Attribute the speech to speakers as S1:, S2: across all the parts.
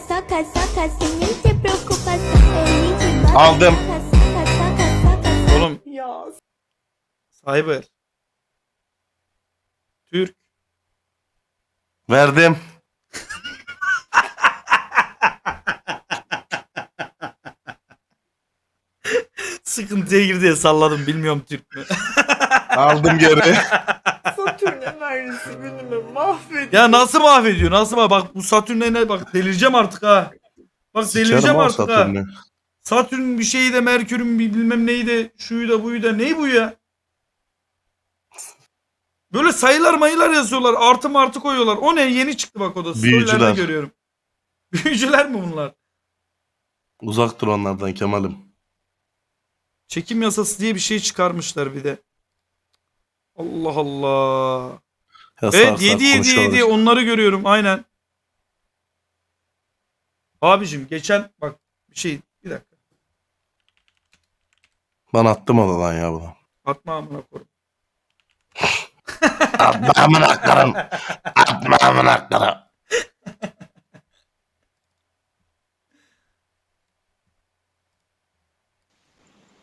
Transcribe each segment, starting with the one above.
S1: saca, saca, saca, sin él te preocupas. Feliz y va.
S2: Aldım.
S1: Saca, saca, saca, saca.
S3: Oğlum
S4: Ya
S3: Cyber. Türk.
S2: Verdim.
S3: Sıkıntıya girdi diye salladım bilmiyorum Türk mü.
S2: Aldım geri.
S4: Satürn enerjisi günümü mahvediyor.
S3: ya nasıl mahvediyor nasıl mah bak bu Satürn'e ne bak delireceğim artık ha. Bak delireceğim artık ha.
S2: Satürn'ü.
S3: Satürn bir şeyi de Merkür'ün bir bilmem neyi de şuyu da buyu da ney bu ya? Böyle sayılar mayılar yazıyorlar. Artı martı koyuyorlar. O ne? Yeni çıktı bak o da. Storylerde
S2: Büyücüler.
S3: görüyorum. Büyücüler mi bunlar?
S2: Uzak dur onlardan Kemal'im.
S3: Çekim yasası diye bir şey çıkarmışlar bir de. Allah Allah. Evet
S2: sak,
S3: 7 7
S2: konuşuyorlar.
S3: 7 onları görüyorum aynen. Abicim geçen bak bir şey bir dakika.
S2: Ben attım odadan ya bunu.
S3: Atma amına koyayım.
S2: Atma amına karın. Atma amına karın.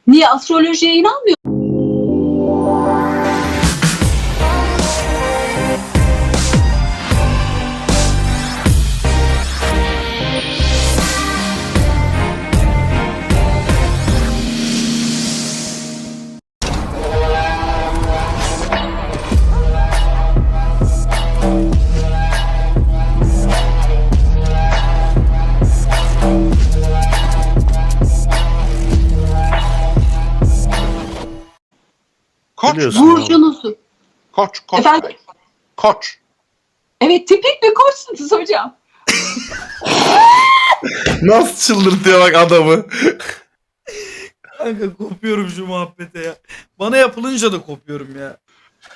S5: Niye astrolojiye inanmıyor
S6: Koç,
S2: Biliyorsun
S5: burcunuzu?
S6: koç, koç.
S5: Efendim?
S6: Koç.
S5: Evet tipik bir koçsunuz hocam.
S2: Nasıl çıldırtıyor bak adamı.
S3: Kanka kopuyorum şu muhabbete ya. Bana yapılınca da kopuyorum ya.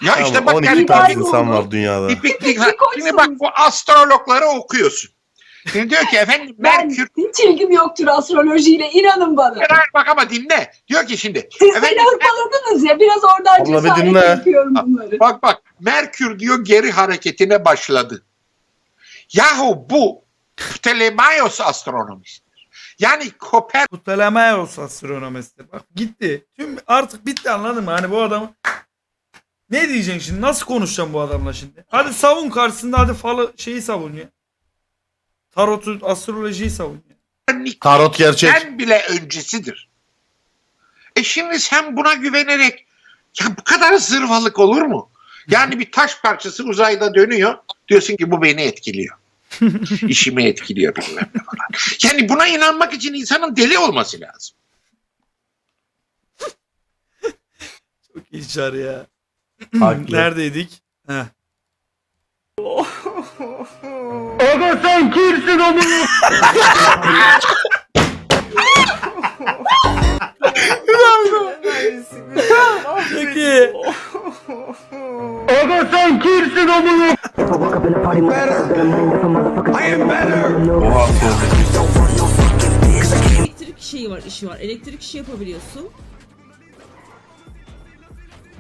S6: Ya işte
S2: Ama
S6: bak
S2: 12
S6: yani
S2: tane insan var dünyada.
S6: tipiklik.
S5: Bir koçsunuz.
S6: Şimdi bak bu astrologları okuyorsun. Şimdi diyor ki efendim
S5: Ben
S6: Merkür
S5: hiç ilgim yoktur astrolojiyle inanın bana.
S6: Hayır, bak ama dinle. Diyor ki şimdi
S5: Siz
S6: efendim,
S5: beni hırpaladınız ya biraz oradan
S2: Abla bir
S5: cesaret
S2: dinle.
S5: yapıyorum bunları.
S6: bak bak Merkür diyor geri hareketine başladı. Yahu bu Ptolemaios astronomisidir. Yani Koper
S3: Ptolemaios astronomisi. Bak gitti. Tüm artık bitti anladın mı? Hani bu adamı ne diyeceksin şimdi? Nasıl konuşacağım bu adamla şimdi? Hadi savun karşısında hadi falı şeyi savun ya. Tarotu, astrolojiyi savun.
S2: Tarot gerçek.
S6: Sen bile öncesidir. E şimdi sen buna güvenerek ya bu kadar zırvalık olur mu? Yani bir taş parçası uzayda dönüyor. Diyorsun ki bu beni etkiliyor. İşimi etkiliyor bilmem ne falan. Yani buna inanmak için insanın deli olması lazım.
S3: Çok iyi çağrı ya.
S2: Haklı.
S3: Neredeydik? Heh.
S4: Enerjisi günümü mahvediyor.
S3: Peki.
S2: Oha
S7: elektrik şeyi var, işi var. Elektrik işi yapabiliyorsun.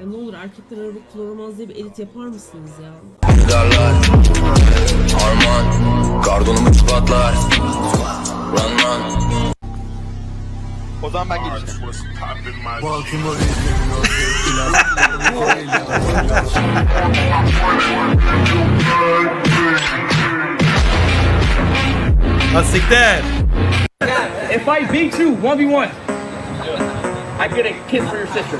S7: Ya ne olur erkekler araba kullanamaz diye bir edit yapar mısınız ya?
S8: Arman Gardonumu patlar Run run
S6: O zaman ben geleceğim.
S3: Ha siktir.
S9: If I beat you 1v1, I get a kiss for your sister.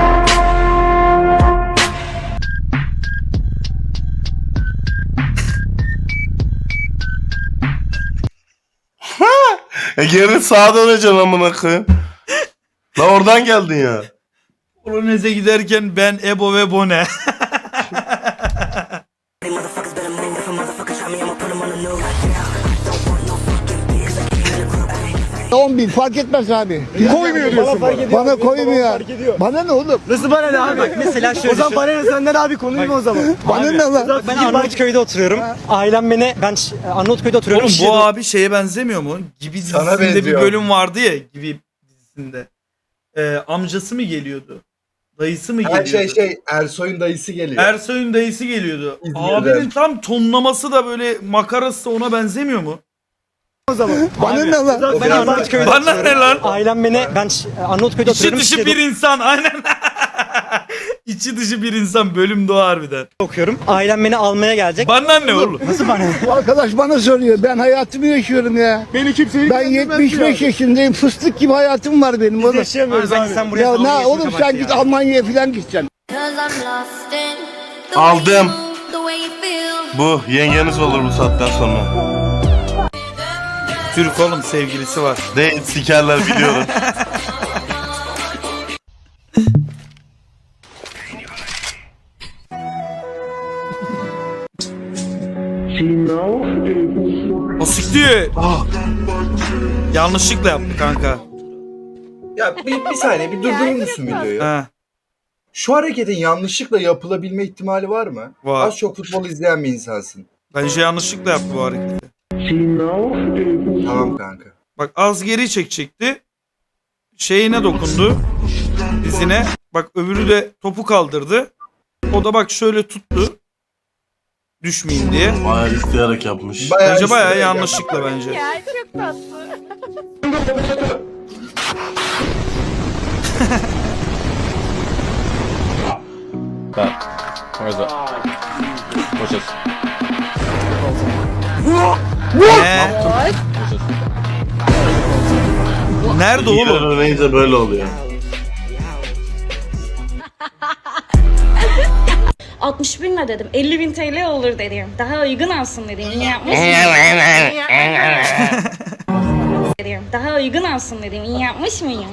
S2: E geri sağa döneceksin amına koyayım. La oradan geldin ya.
S3: Polonez'e giderken ben Ebo ve Bone.
S10: 10 bin fark etmez abi. Koymuyor diyorsun bana. Bana koymuyor. Bana ne oğlum?
S11: Nasıl bana ne abi? Bak mesela şöyle. O zaman bana ne senden abi konuyu mu o zaman?
S10: Bana ne lan?
S11: Ben Arnavutköy'de oturuyorum. Ailem beni ben Arnavutköy'de oturuyorum.
S3: Oğlum bu abi şeye benzemiyor mu? Gibi dizisinde bir bölüm vardı ya. Gibi dizisinde. Ee, amcası mı geliyordu? Dayısı mı geliyordu?
S10: şey şey Ersoy'un dayısı geliyor.
S3: Ersoy'un dayısı geliyordu.
S10: İzmir'den.
S3: Abinin tam tonlaması da böyle makarası da ona benzemiyor mu?
S10: Bana ne lan?
S11: Ben Arnavutköy'de
S3: Bana
S11: oturuyorum.
S3: ne lan?
S11: Ailem beni ben Ş- Arnavutköy'de
S3: İçi
S11: oturuyorum.
S3: dışı
S11: Şişe'de
S3: bir insan aynen. İçi dışı bir insan bölüm doğu harbiden.
S11: okuyorum. Ailem beni almaya gelecek.
S3: Bana ne oğlum?
S11: Nasıl bana?
S10: Bu arkadaş bana soruyor. Ben hayatımı yaşıyorum ya. Beni kimse Ben 75 yaşındayım. Fıstık gibi hayatım var benim oğlum.
S11: Yaşayamıyoruz abi. Sen buraya
S10: Ya
S11: dalga
S10: ne
S11: geçme
S10: oğlum
S11: kapat
S10: sen
S11: ya.
S10: git Almanya'ya falan gideceksin.
S2: Aldım. Bu yengeniz olur bu saatten sonra.
S3: Türk oğlum sevgilisi var.
S2: Değil sikerler biliyorum.
S3: O siktir. Yanlışlıkla yaptı kanka.
S10: Ya bir, bir saniye bir durdurur musun videoyu?
S3: Ha,
S10: Şu hareketin yanlışlıkla yapılabilme ihtimali var mı?
S3: Var.
S10: Az çok futbol izleyen bir insansın.
S3: bence yanlışlıkla yaptı bu hareketi.
S10: Tamam kanka.
S3: Bak az geri çekecekti. Şeyine dokundu. Dizine. Bak öbürü de topu kaldırdı. O da bak şöyle tuttu. Düşmeyeyim diye.
S2: Bayağı isteyerek yapmış.
S3: Bence bayağı yanlışlıkla bence.
S1: Ya çok tatlı.
S8: Where's it? What's this?
S3: Ne? Nerede
S2: İyi
S3: oğlum?
S2: öğrenince böyle oluyor.
S1: 60 bin ne dedim? 50 bin TL olur dedim. Daha uygun alsın dedim. İyi yapmış dedim. Daha uygun alsın dedim. İyi yapmış mıyım?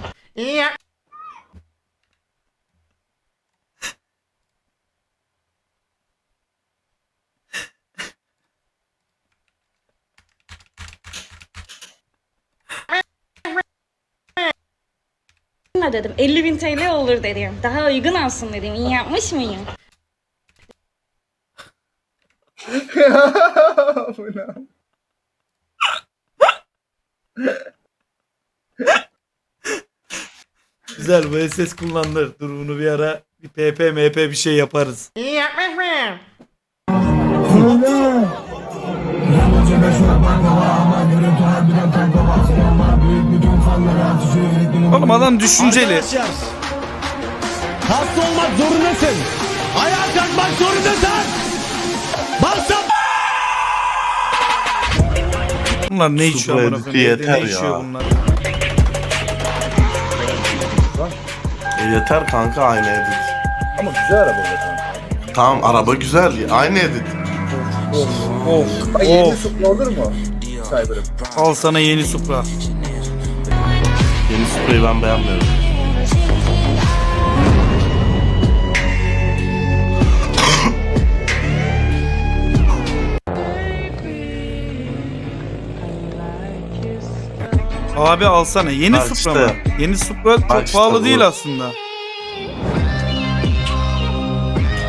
S1: Ne dedim? 50 bin TL olur dedim. Daha uygun alsın dedim. İyi yapmış mıyım?
S3: Güzel bu SS kullanılır. Dur bunu bir ara bir PP MP bir şey yaparız. Oğlum adam düşünceli.
S11: Hasta olmak zorundasın. Ayağa kalkmak zorundasın. Basta
S3: Bunlar ne içiyor amına koyayım?
S2: Yeter
S3: Ne içiyor
S2: ya.
S3: bunlar?
S2: E yeter kanka aynı edit.
S10: Ama güzel araba zaten.
S2: Tamam araba güzel. Aynı edit.
S3: Of.
S10: Yeni
S3: Of.
S10: Supra olur mu? Cyber'ım.
S3: Al sana yeni Supra.
S2: Yeni Supra'yı ben beğenmiyorum.
S3: Abi alsana. Yeni
S2: Bak
S3: Supra
S2: işte.
S3: mı? Yeni Supra çok
S2: Bak işte
S3: pahalı
S2: bu.
S3: değil aslında.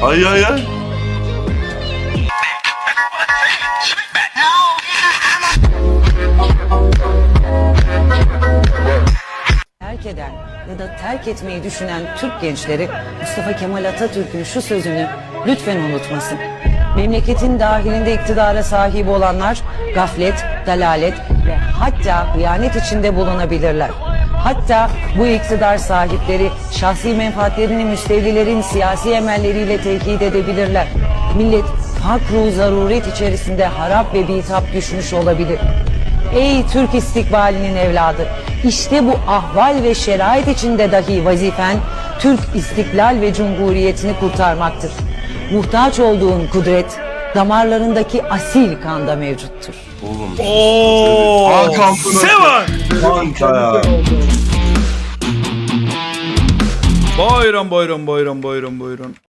S2: Ay ay ay.
S5: Eden ya da terk etmeyi düşünen Türk gençleri Mustafa Kemal Atatürk'ün şu sözünü lütfen unutmasın. Memleketin dahilinde iktidara sahip olanlar gaflet, dalalet ve hatta hıyanet içinde bulunabilirler. Hatta bu iktidar sahipleri şahsi menfaatlerini müstevlilerin siyasi emelleriyle tehdit edebilirler. Millet fakru zaruret içerisinde harap ve bitap düşmüş olabilir. Ey Türk istikbalinin evladı! İşte bu ahval ve şerait içinde dahi vazifen Türk istiklal ve cumhuriyetini kurtarmaktır. Muhtaç olduğun kudret damarlarındaki asil kanda mevcuttur.
S2: Oğlum.
S3: Oo.
S2: Hakan.
S3: Sevan.
S2: Kanka.
S3: Buyurun buyurun buyurun buyurun buyurun.